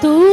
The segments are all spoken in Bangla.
tuh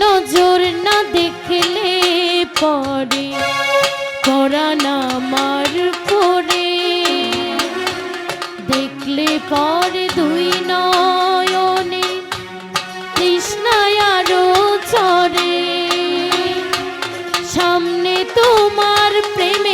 নজর না দেখলে পরে পরাণ আমার পরে দেখলে পরে দুই নয়নে কৃষ্ণায়ারো চরে সামনে তোমার প্রেমে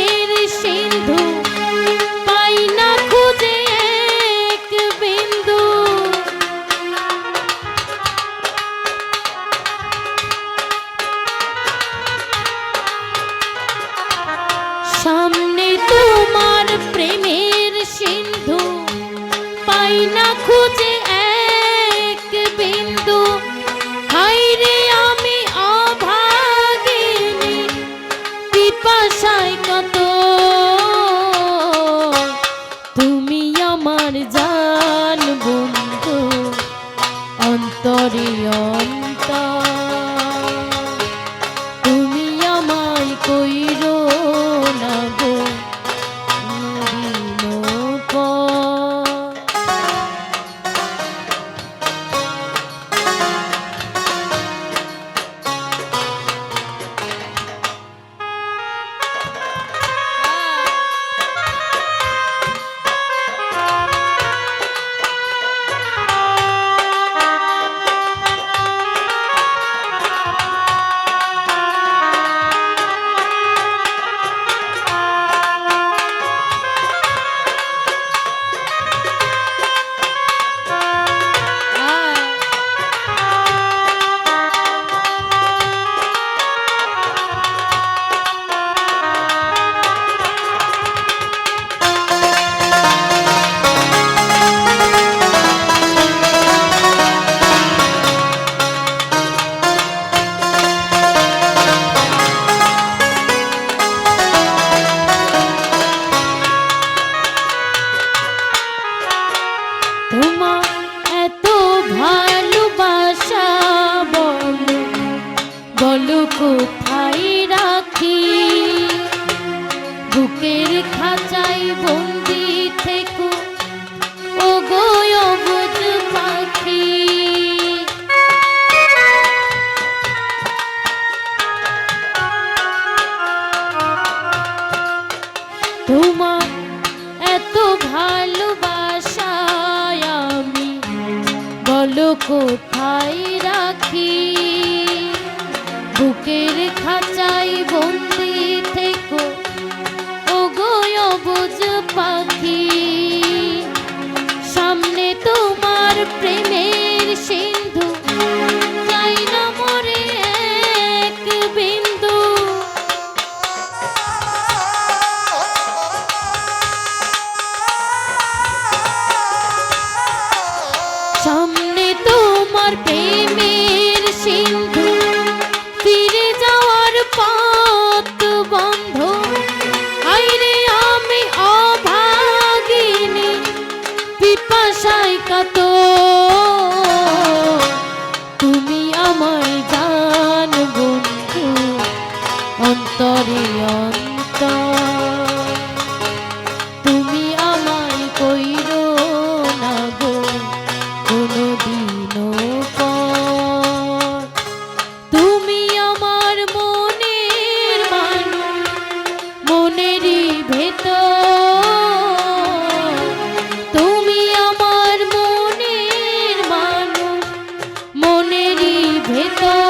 তোমার এত ভালোবাসায় আমি বলো কোথায় সামনে তোমার প্রেমের তো